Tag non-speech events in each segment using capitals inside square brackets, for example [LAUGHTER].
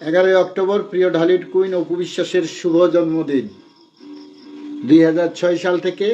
এগারোই অক্টোবর প্রিয় ঢালিট কুইন অপু বিশ্বাসের শুভ জন্মদিন। দুই হাজার ছয় সাল থেকে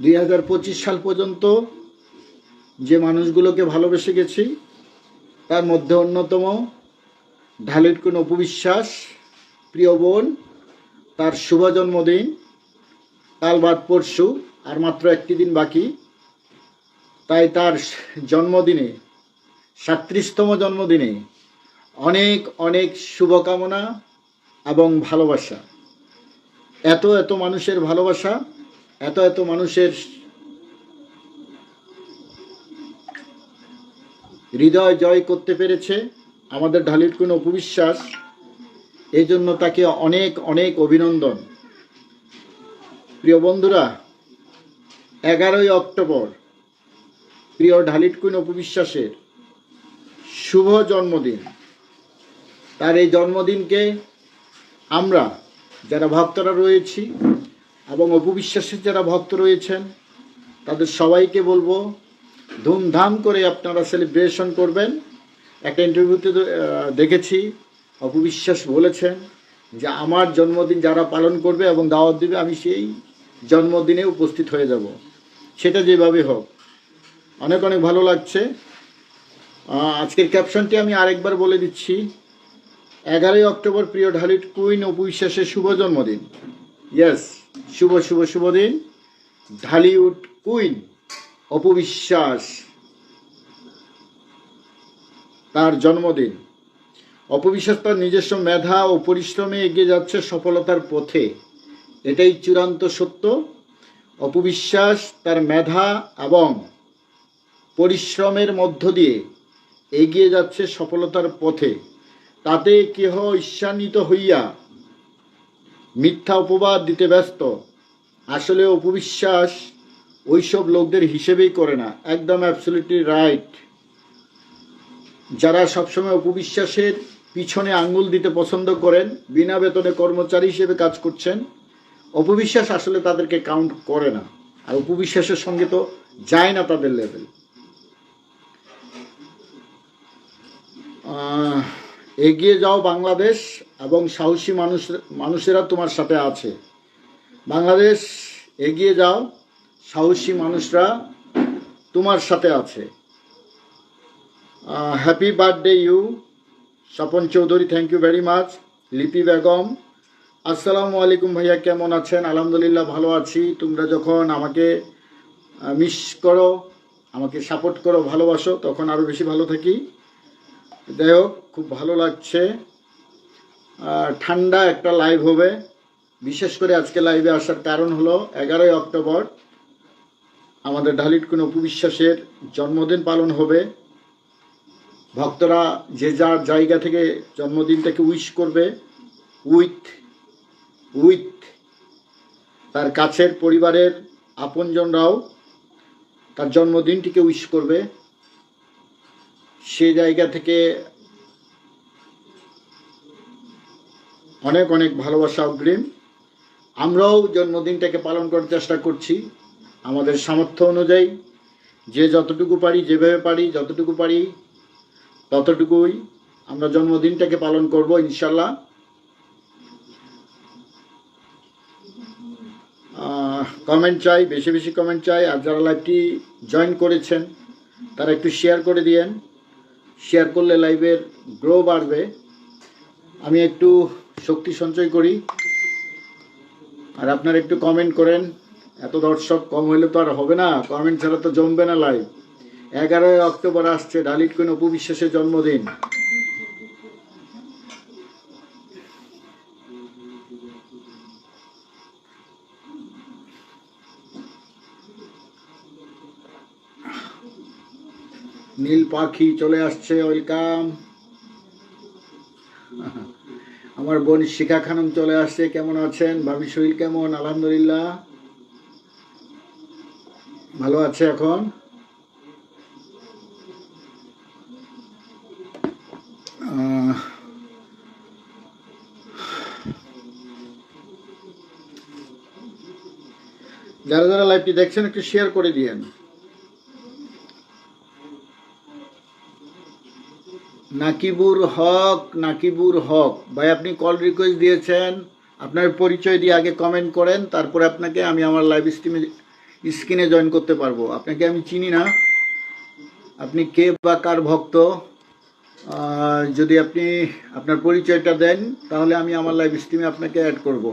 দুই হাজার পঁচিশ সাল পর্যন্ত যে মানুষগুলোকে ভালোবেসে গেছি, তার মধ্যে অন্যতম ঢালিট কুইন অপু বিশ্বাস, প্রিয় বোন, তার শুভ জন্মদিন, কাল বাদ পরশু, আর মাত্র একটি দিন বাকি। তাই তার জন্মদিনে, সাত্রিশতম জন্মদিনে অনেক অনেক শুভকামনা এবং ভালোবাসা। এত এত মানুষের ভালোবাসা, এত এত মানুষের হৃদয় জয় করতে পেরেছে আমাদের ঢালির কোনো অপবিশ্বাস। এই জন্য তাকে অনেক অনেক অভিনন্দন। প্রিয় বন্ধুরা, এগারোই অক্টোবর, প্রিয় ঢালিট কুইন অপবিশ্বাসের শুভ জন্মদিন। তার এই জন্মদিনকে আমরা যারা ভক্তরা রয়েছি এবং অপবিশ্বাসের যারা ভক্ত রয়েছেন, তাদের সবাইকে বলব, ধুমধাম করে আপনারা সেলিব্রেশন করবেন। একটা ইন্টারভিউতে দেখেছি, অপবিশ্বাস বলেছেন যে আমার জন্মদিন যারা পালন করবে এবং দাওয়াত দেবে, আমি সেই জন্মদিনে উপস্থিত হয়ে যাব। সেটা যেভাবে হোক। অনেক অনেক ভালো লাগছে। আজকের ক্যাপশনটি আমি আরেকবার বলে দিচ্ছি। এগারোই অক্টোবর প্রিয় ঢালিট কুইন অপবিশ্বাসের শুভ জন্মদিন। ইয়েস শুভ শুভ শুভ দিন। ঢালিউড কুইন অপবিশ্বাস তার জন্মদিন। অপবিশ্বাস তার নিজস্ব মেধা ও পরিশ্রমে এগিয়ে যাচ্ছে সফলতার পথে। এটাই চূড়ান্ত সত্য। অপবিশ্বাস তার মেধা এবং পরিশ্রমের মধ্য দিয়ে এগিয়ে যাচ্ছে সফলতার পথে। তাতে কেহ ঈর্ষান্বিত হইয়া মিথ্যা উপবাদ দিতে ব্যস্ত। আসলে অপবিশ্বাস ওইসব লোকদের হিসেবেই করে না। একদম অ্যাবসলিউটলি রাইট যারা সবসময় অপবিশ্বাসের পিছনে আঙ্গুল দিতে পছন্দ করেন, বিনা বেতনে কর্মচারী হিসেবে কাজ করছেন, অপবিশ্বাস আসলে তাদেরকে কাউন্ট করে না। আর উপবিশ্বাসের সঙ্গে তো যায় না তাদের লেভেল এগিয়ে যাও বাংলাদেশ এবং সাহসী মানুষ, মানুষেরা তোমার সাথে আছে। বাংলাদেশ এগিয়ে যাও, সাহসী মানুষরা তোমার সাথে আছে। Happy birthday you Swapan Chowdhury thank you very much Lipi Begum, আসসালামু আলাইকুম ভাইয়া, কেমন আছেন? আলহামদুলিল্লাহ ভালো আছি। তোমরা যখন আমাকে মিস করো, আমাকে সাপোর্ট করো, ভালোবাসো, তখন আরও বেশি ভালো থাকি। যাই হোক, খুব ভালো লাগছে। ঠান্ডা একটা লাইভ হবে। বিশেষ করে আজকে লাইভে আসার কারণ হলো এগারোই অক্টোবর, আমাদের ঢালিট কোন উপবিশ্বাসের জন্মদিন পালন হবে। ভক্তরা যে যার জায়গা থেকে জন্মদিনটাকে উইশ করবে উইথ উইথ তার কাছের পরিবারের আপনজনরাও তার জন্মদিনটিকে উইশ করবে। সে জায়গা থেকে অনেক অনেক ভালোবাসা অগ্রিম। আমরাও জন্মদিনটাকে পালন করার চেষ্টা করছি আমাদের সামর্থ্য অনুযায়ী। যে যতটুকু পারি, যেভাবে পারি, যতটুকু পারি, ততটুকুই আমরা জন্মদিনটাকে পালন করব ইনশাল্লাহ কমেন্ট চাই, বেশি বেশি কমেন্ট চাই। আর যারা লাইভটি জয়েন করেছেন, তারা একটু শেয়ার করে দিয়েন। শেয়ার করলে লাইভের গ্রো বাড়বে। আমি একটু শক্তি সঞ্চয় করি। আর আপনারা একটু কমেন্ট করেন, এত দর্শক কম হইলে তো আর হবে না। কমেন্ট ছাড়া তো জমবে না লাইভ এগারোই অক্টোবর আসছে ডালিট কোন উপবিশ্বাসের জন্মদিন। নীল পাখি চলে আসছে, ওয়েলকাম। আমার বোন শিখা খানম চলে আসছে, কেমন আছেন? ভাবি শরীর কেমন? আলহামদুলিল্লাহ। ভালো আছে এখন? যারা যারা লাইভটি দেখছেন, একটু শেয়ার করে দিয়েন। নাকিবুর হক নাকিবুর হক। ভাই, আপনি কল রিকোয়েস্ট দিয়েছেন। আপনার পরিচয় দিয়ে আগে কমেন্ট করেন, তারপরে আপনাকে আমি আমার লাইভ স্ট্রিমে স্ক্রিনে জয়েন করতে পারব। আপনাকে আমি চিনি না। আপনি কে বা কার ভক্ত? যদি আপনি আপনার পরিচয়টা দেন, তাহলে আমি আমার লাইভ স্ট্রিমে আপনাকে অ্যাড করব।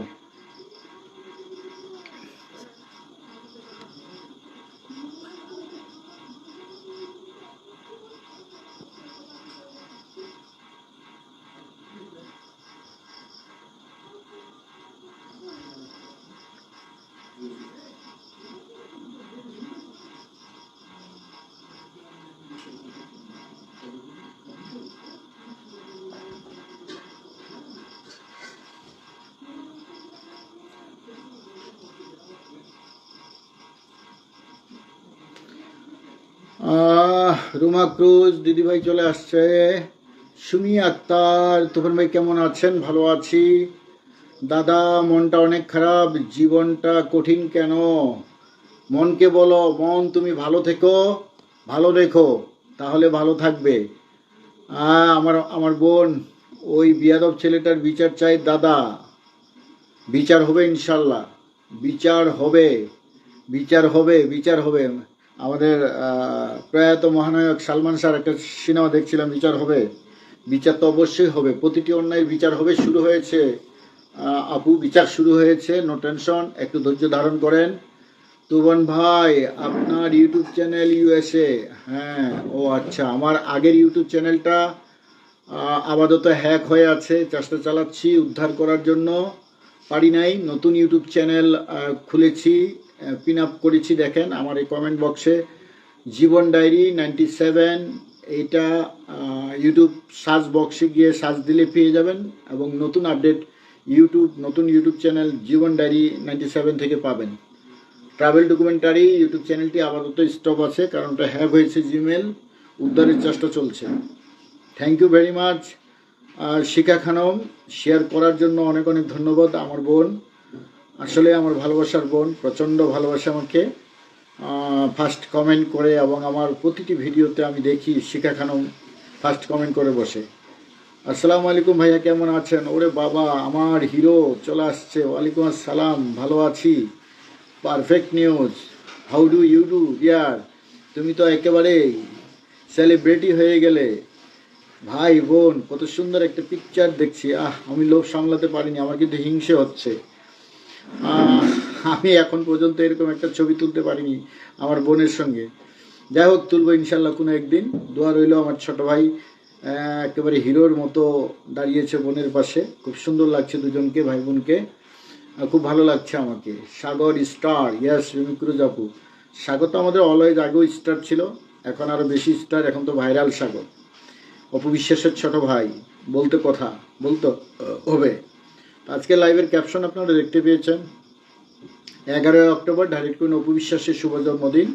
রুমা ক্রুজ, দিদিভাই চলে আসছে। সুমি আক্তার, তুফান ভাই কেমন আছেন? ভালো আছি। দাদা, মনটা অনেক খারাপ। জীবনটা কঠিন কেন? মনকে বলো। মন, তুমি ভালো থেকো। ভালো রেখো। তাহলে ভালো থাকবে। আমার আমার বোন, ওই বিয়াদব ছেলেটার বিচার চাই দাদা। বিচার হবে ইনশাল্লাহ। বিচার হবে। বিচার হবে বিচার হবে। আমাদের প্রয়াত মহানায়ক সালমান স্যার একটা সিনেমা দেখছিলাম, বিচার হবে। বিচার তো অবশ্যই হবে। প্রতিটি অন্যায়ের বিচার হবে, শুরু হয়েছে। আপু, বিচার শুরু হয়েছে নো টেনশন একটু ধৈর্য ধারণ করেন। তুবন ভাই, আপনার ইউটিউব চ্যানেল ইউএসএ হ্যাঁ ও আচ্ছা আমার আগের ইউটিউব চ্যানেলটা আপাতত হ্যাক হয়ে আছে, চেষ্টা চালাচ্ছি উদ্ধার করার জন্য। পারি নাই, নতুন ইউটিউব চ্যানেল খুলেছি। পিন আপ করেছি দেখেন, আমার এই কমেন্ট বক্সে জীবন ডায়েরি নাইনটি সেভেন এইটা ইউটিউব সার্চ বক্সে গিয়ে সার্চ দিলে পেয়ে যাবেন এবং নতুন আপডেট ইউটিউব নতুন YouTube channel Jibon diary ninety seven থেকে পাবেন। ট্রাভেল ডকুমেন্টারি ইউটিউব চ্যানেলটি আপাতত স্টপ আছে, কারণ ওটা হ্যাক হয়েছে জিমেল উদ্ধারের চেষ্টা চলছে। Thank you very much Shikha Khanam share করার জন্য অনেক অনেক ধন্যবাদ, আমার বোন। আসলে আমার ভালোবাসার বোন, প্রচণ্ড ভালোবাসে আমাকে। ফার্স্ট কমেন্ট করে এবং আমার প্রতিটি ভিডিওতে আমি দেখি শিখা খানম ফার্স্ট কমেন্ট করে বসে। আসসালামু আলাইকুম ভাইয়া, কেমন আছেন? ওরে বাবা, আমার হিরো চলে আসছে। ওয়ালাইকুম আসসালাম, ভালো আছি। Perfect news how do you do ইয়ার তুমি তো একেবারে সেলিব্রিটি হয়ে গেলে। ভাই, বোন, কত সুন্দর একটা পিকচার দেখছি। আহ, আমি লোভ সামলাতে পারিনি, আমার কিন্তু হিংসে হচ্ছে। আমি এখন পর্যন্ত এরকম একটা ছবি তুলতে পারিনি আমার বোনের সঙ্গে। যাই হোক, তুলবো ইনশাল্লাহ কোনো একদিন। দোয়া রইল আমার ছোট ভাই একেবারে হিরোর মতো দাঁড়িয়েছে বোনের পাশে। খুব সুন্দর লাগছে দুজনকে, ভাই বোনকে। খুব ভালো লাগছে আমাকে। সাগর স্টার, ইয়াস রিমিক্রুজ আপু। সাগর তো আমাদের অলওয়েজ আগেও স্টার ছিল, এখন আরও বেশি স্টার, এখন তো ভাইরাল সাগর। অপবিশ্বাসের ছোট ভাই, বলতে কথা, বলতো হবে। আজকে লাইভের ক্যাপশন আপনারা দেখতে পেয়েছেন। এগারোই অক্টোবর ডাইরেক্ট কোন অপবিশ্বাসের শুভ জন্মদিন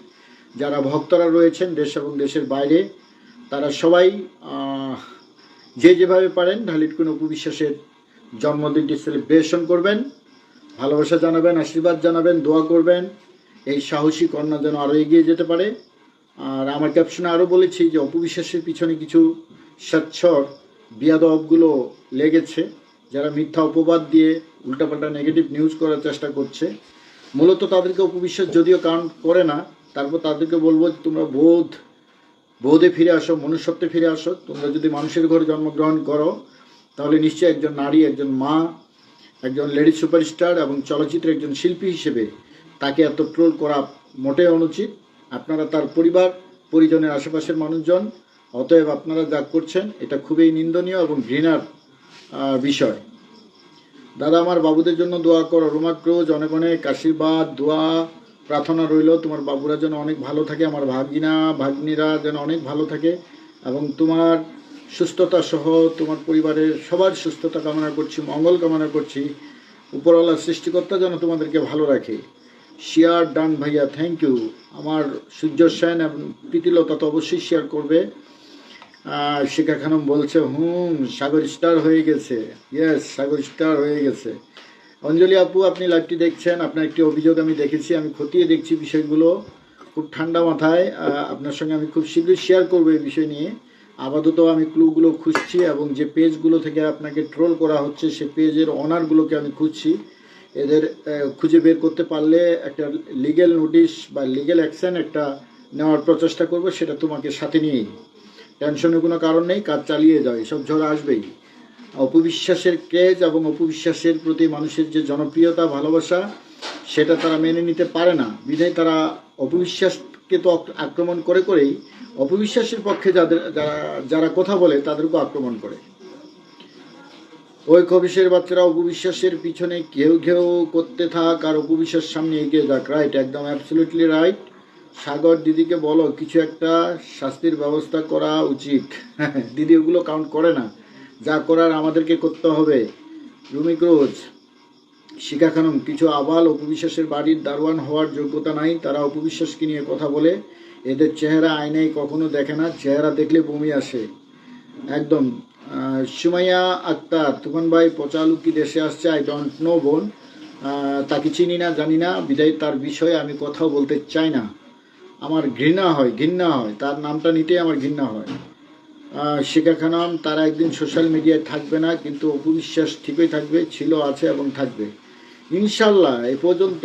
যারা ভক্তরা রয়েছেন দেশ এবং দেশের বাইরে, তারা সবাই যে যেভাবে পারেন ঢালিট কোন অপবিশ্বাসের জন্মদিনটি সেলিব্রেশন করবেন। ভালোবাসা জানাবেন, আশীর্বাদ জানাবেন, দোয়া করবেন। এই সাহসী কন্যা যেন আরও এগিয়ে যেতে পারে। আর আমার ক্যাপশনে আরও বলেছি যে অপবিশ্বাসের পিছনে কিছু স্বচ্ছর, বিয়াদবগুলো লেগেছে। যারা মিথ্যা অপবাদ দিয়ে উল্টাপাল্টা নেগেটিভ নিউজ করার চেষ্টা করছে, মূলত তাদেরকে অপবিশ্বাস যদিও কারণ করে না, তারপর তাদেরকে বলব যে তোমরা বোধ, বোধে ফিরে আসো, মনুষ্যত্বে ফিরে আসো, তোমরা যদি মানুষের ঘরে জন্মগ্রহণ করো, তাহলে নিশ্চয়ই একজন নারী, একজন মা, একজন লেডি সুপারস্টার এবং চলচ্চিত্রের একজন শিল্পী হিসেবে তাকে এত ট্রোল করা মোটেই অনুচিত। আপনারা তার পরিবার, পরিজনের আশেপাশের মানুষজন, অতএব আপনারা যা করছেন, এটা খুবই নিন্দনীয় এবং ঘৃণার বিষয়। দাদা, আমার বাবুদের জন্য দোয়া করো। রোমা ক্রোজ, অনেক অনেক আশীর্বাদ, দোয়া, প্রার্থনা রইল। তোমার বাবুরা যেন অনেক ভালো থাকে, আমার ভাগিনা, ভাগ্নিরা যেন অনেক ভালো থাকে এবং তোমার সুস্থতা সহ তোমার পরিবারের সবার সুস্থতা কামনা করছি, মঙ্গল কামনা করছি। উপরওয়ালা সৃষ্টিকর্তা যেন তোমাদেরকে ভালো রাখে। শেয়ার ডান ভাইয়া থ্যাংক ইউ আমার সূর্য সেন এবং প্রীতিলতা তো অবশ্যই শেয়ার করবে। শিখা খানম বলছে, হুম, সাগর স্টার হয়ে গেছে। ইয়েস সাগর স্টার হয়ে গেছে। অঞ্জলি আপু, আপনি লাইভটি দেখছেন। আপনার একটি অভিযোগ আমি দেখেছি, আমি খতিয়ে দেখছি বিষয়গুলো খুব ঠান্ডা মাথায়। আপনার সঙ্গে আমি খুব শীঘ্রই শেয়ার করব এই বিষয় নিয়ে। আপাতত আমি ক্লুগুলো খুঁজছি এবং যে পেজগুলো থেকে আপনাকে ট্রোল করা হচ্ছে, সে পেজের অনারগুলোকে আমি খুঁজছি। এদের খুঁজে বের করতে পারলে একটা লিগেল নোটিশ বা লিগেল অ্যাকশন একটা নেওয়ার প্রচেষ্টা করব, সেটা তোমাকে সাথে নিয়েই। টেনশনের কোনো কারণ নেই, কাজ চালিয়ে যাও, এসব ঝড় আসবেই। অপবিশ্বাসের ক্রেজ এবং অপবিশ্বাসের প্রতি মানুষের যে জনপ্রিয়তা, ভালোবাসা, সেটা তারা মেনে নিতে পারে না। বিধায় তারা অপবিশ্বাসকে তো আক্রমণ করে করেই, অপবিশ্বাসের পক্ষে যাদের যারা যারা কথা বলে, তাদেরকেও আক্রমণ করে। ওই কবিশের বাচ্চারা অপবিশ্বাসের পিছনে ঘেউ ঘেউ করতে থাক, আর অপবিশ্বাস সামনে এগিয়ে যাক। রাইট একদম অ্যাবসলিউটলি রাইট সাগর দিদিকে বলো, কিছু একটা শাস্তির ব্যবস্থা করা উচিত। [LAUGHS] দিদি ওগুলো কাউন্ট করে না। যা করার আমাদেরকে করতে হবে। রুমি ক্রোজ, শিখা খানম, কিছু আবাল অপবিশ্বাসের বাড়ির দারোয়ান হওয়ার যোগ্যতা নাই। তারা অপবিশ্বাসকে নিয়ে কথা বলে। এদের চেহারা আয়নায় কখনো দেখে না। চেহারা দেখলে বমি আসে। একদম। সুমাইয়া আক্তার, তুফান ভাই পচালু কি দেশে আসছে? আই ডোন্ট নো বোন। তাকে চিনি না, জানি না। বিদায় তার বিষয়ে আমি কথাও বলতে চাই না। আমার ঘৃণা হয় ঘৃণা হয়। তার নামটা নিতেই আমার ঘৃণা হয়। শেখা খানম, তারা একদিন সোশ্যাল মিডিয়ায় থাকবে না, কিন্তু অপবিশ্বাস ঠিকই থাকবে, ছিল, আছে এবং থাকবে। ইনশাল্লাহ, এ পর্যন্ত।